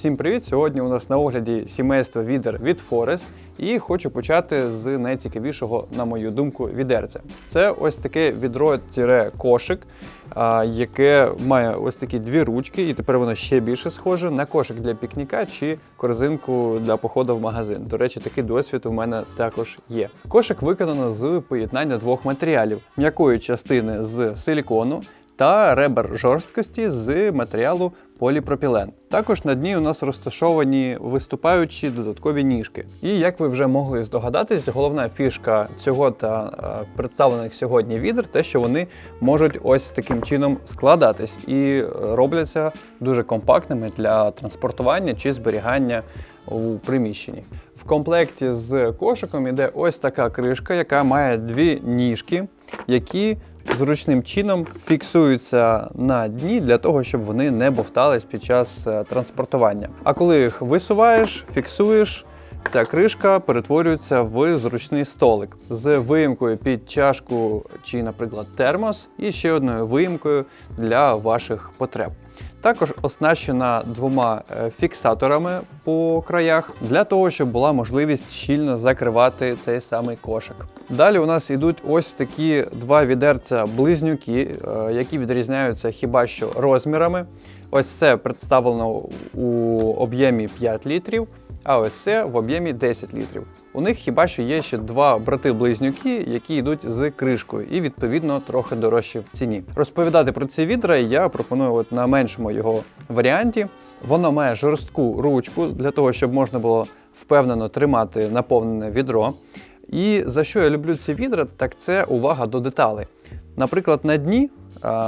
Всім привіт! Сьогодні у нас на огляді сімейство відер від Forest. І хочу почати з найцікавішого, на мою думку, відерця. Це ось таке відро-кошик, яке має ось такі дві ручки, і тепер воно ще більше схоже на кошик для пікніка чи корзинку для походу в магазин. До речі, такий досвід у мене також є. Кошик виконано з поєднання двох матеріалів: м'якої частини з силікону та ребер жорсткості з матеріалу поліпропілен. Також на дні у нас розташовані виступаючі додаткові ніжки. І як ви вже могли здогадатись, головна фішка цього та е, представлених сьогодні відер те, що вони можуть ось таким чином складатись і робляться дуже компактними для транспортування чи зберігання у приміщенні. В комплекті з кошиком іде ось така кришка, яка має дві ніжки, які зручним чином фіксуються на дні для того, щоб вони не бовтались під час е, транспортування. А коли їх висуваєш, фіксуєш. Ця кришка перетворюється в зручний столик з виїмкою під чашку чи, наприклад, термос, і ще одною виїмкою для ваших потреб. Також оснащена двома е, фіксаторами по краях для того, щоб була можливість щільно закривати цей самий кошик. Далі у нас йдуть ось такі два відерця близнюки, е, які відрізняються хіба що розмірами. Ось це представлено у об'ємі 5 літрів, а ось це в об'ємі 10 літрів. У них хіба що є ще два брати-близнюки, які йдуть з кришкою, і відповідно трохи дорожче в ціні. Розповідати про ці відра я пропоную от на меншому його варіанті. Воно має жорстку ручку для того, щоб можна було впевнено тримати наповнене відро. І за що я люблю ці відра, так це увага до деталей. Наприклад, на дні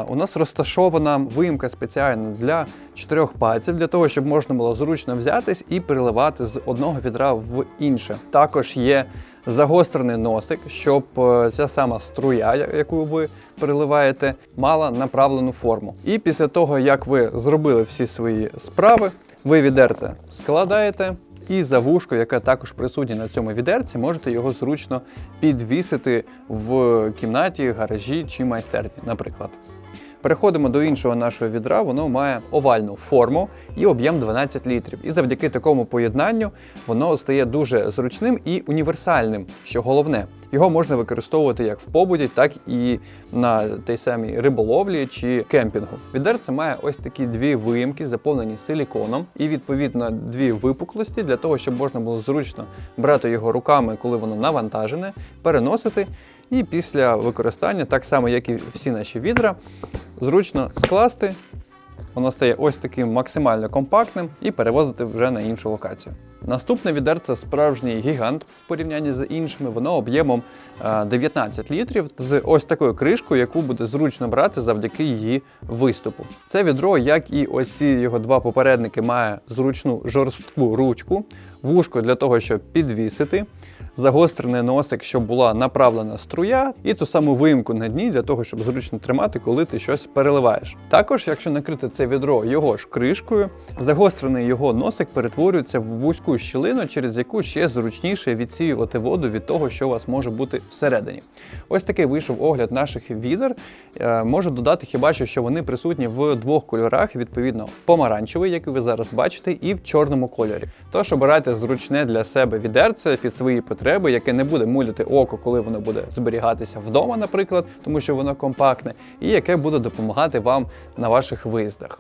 у нас розташована виїмка спеціально для чотирьох пальців, для того, щоб можна було зручно взятись і переливати з одного відра в інше. Також є загострений носик, щоб е, ця сама струя, яку ви переливаєте, мала направлену форму. І після того, як ви зробили всі свої справи, ви відерце складаєте. І за вушко, яке також присутнє на цьому відерці, можете його зручно підвісити в кімнаті, гаражі чи майстерні, наприклад. Переходимо до іншого нашого відра. Воно має овальну форму і об'єм 12 літрів. І завдяки такому поєднанню воно стає дуже зручним і універсальним, що головне. Його можна використовувати як в побуті, так і на тій самій риболовлі чи кемпінгу. Відерце має ось такі дві виїмки, заповнені силіконом, і відповідно дві випуклості для того, щоб можна було зручно брати його руками, коли воно навантажене, переносити. І після використання, так само як і всі наші відра, зручно скласти. Воно стає ось таким максимально компактним і перевозити вже на іншу локацію. Наступне відерце справжній гігант в порівнянні з іншими. Воно об'ємом е, 19 літрів з ось такою кришкою, яку буде зручно брати завдяки її виступу. Це відро, як і ось ці його два попередники, має зручну жорстку ручку, вушко для того, щоб підвісити загострений носик, щоб була направлена струя, і ту саму виїмку на дні для того, щоб зручно тримати, коли ти щось переливаєш. Також, якщо накрити це відро його ж кришкою, загострений його носик перетворюється в вузьку щілину, через яку ще зручніше відсіювати воду від того, що у вас може бути всередині. Ось такий вийшов огляд наших відер. Е, Можу додати хіба що, що вони присутні в двох кольорах, відповідно, помаранчевий, який ви зараз бачите, і в чорному кольорі. Тож обирайте зручне для себе відерце під свої потреби, яке не буде муляти око, коли воно буде зберігатися вдома, наприклад, тому що воно компактне, і яке буде допомагати вам на ваших виїздах.